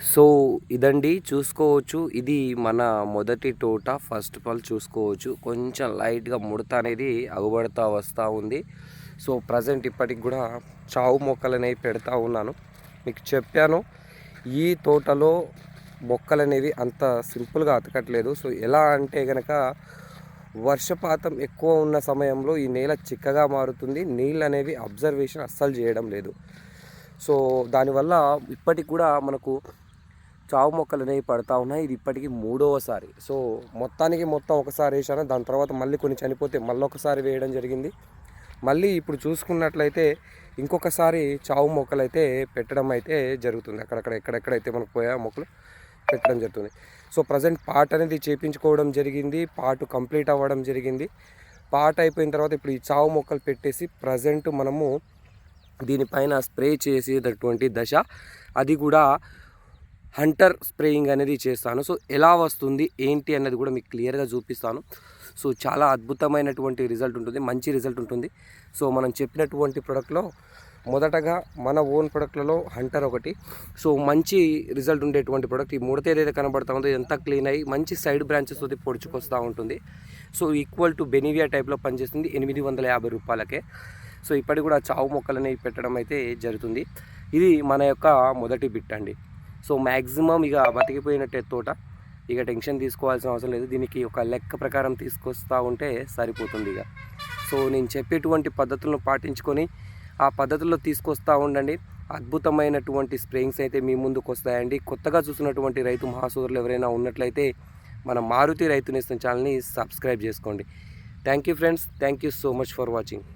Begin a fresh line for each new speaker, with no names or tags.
So ఇదండి. చూసుకోవచ్చు. ఇది మన మొదటి తోట. ఫస్ట్ ఆఫ్ ఆల్ చూసుకోవచ్చు. కొంచెం లైట్గా ముడత అనేది అగుబడతా వస్తూ ఉంది. సో ప్రజెంట్ ఇప్పటికి కూడా చావు మొక్కలు అనేవి పెడతా ఉన్నాను. మీకు చెప్పాను. ఈ తోటలో మొక్కలు అనేవి అంత సింపుల్గా అతకట్లేదు. సో ఎలా అంటే కనుక వర్షపాతం ఎక్కువ ఉన్న సమయంలో ఈ నేల చిక్కగా మారుతుంది. నీళ్ళు అనేవి అబ్జర్వేషన్ అస్సలు చేయడం లేదు. సో దానివల్ల ఇప్పటికి కూడా మనకు చావు మొక్కలు అనేవి పడతా ఉన్నాయి. ఇది ఇప్పటికీ మూడవసారి. సో మొత్తానికి మొత్తం ఒకసారి వేసాను దాని తర్వాత మళ్ళీ కొన్ని చనిపోతే మళ్ళీ ఒకసారి వేయడం జరిగింది. మళ్ళీ ఇప్పుడు చూసుకున్నట్లయితే ఇంకొకసారి చావు మొక్కలు అయితే పెట్టడం అయితే జరుగుతుంది. అక్కడక్కడ ఎక్కడెక్కడైతే మనకు పోయా మొక్కలు పెట్టడం జరుగుతుంది. సో ప్రజెంట్ పార్ట్ అనేది చేపించుకోవడం జరిగింది. పార్ట్ కంప్లీట్ అవ్వడం జరిగింది. పార్ట్ అయిపోయిన తర్వాత ఇప్పుడు ఈ చావు మొక్కలు పెట్టేసి ప్రజెంట్ మనము దీనిపైన స్ప్రే చేసేటటువంటి దశ. అది కూడా హంటర్ స్ప్రేయింగ్ అనేది చేస్తాను. సో ఎలా వస్తుంది ఏంటి అన్నది కూడా మీకు క్లియర్గా చూపిస్తాను. సో చాలా అద్భుతమైనటువంటి రిజల్ట్ ఉంటుంది మంచి రిజల్ట్ ఉంటుంది. సో మనం చెప్పినటువంటి ప్రోడక్ట్లో మొదటగా మన ఓన్ ప్రొడక్ట్లలో హంటర్ ఒకటి. సో మంచి రిజల్ట్ ఉండేటువంటి ప్రొడక్ట్ ఈ ముడత ఏదైతే కనబడతా ఉందో ఎంత క్లీన్ అయ్యి మంచి సైడ్ బ్రాంచెస్ తోటి పొడుచుకొస్తూ ఉంటుంది. సో ఈక్వల్ టు బెనివియా టైప్లో పనిచేస్తుంది ఎనిమిది వందల యాభై రూపాయలకే. సో ఇప్పటికి కూడా చావు మొక్కలని పెట్టడం అయితే జరుగుతుంది. ఇది మన యొక్క మొదటి బిట్ అండి. సో మ్యాక్సిమం ఇక బతికిపోయినట్టే తోట. ఇక టెన్షన్ తీసుకోవాల్సిన అవసరం లేదు. దీనికి ఒక లెక్క ప్రకారం తీసుకొస్తూ ఉంటే సరిపోతుంది ఇక. సో నేను చెప్పేటువంటి పద్ధతులను పాటించుకొని ఆ పద్ధతుల్లో తీసుకొస్తూ ఉండండి. అద్భుతమైనటువంటి స్ప్రేయింగ్స్ అయితే మీ ముందుకు వస్తాయండి. కొత్తగా చూసినటువంటి రైతు మహాసూరులు ఎవరైనా ఉన్నట్లయితే మన మారుతి రైతు నేస్తం ఛానల్ని సబ్స్క్రైబ్ చేసుకోండి. Thank you friends. Thank you so much for watching.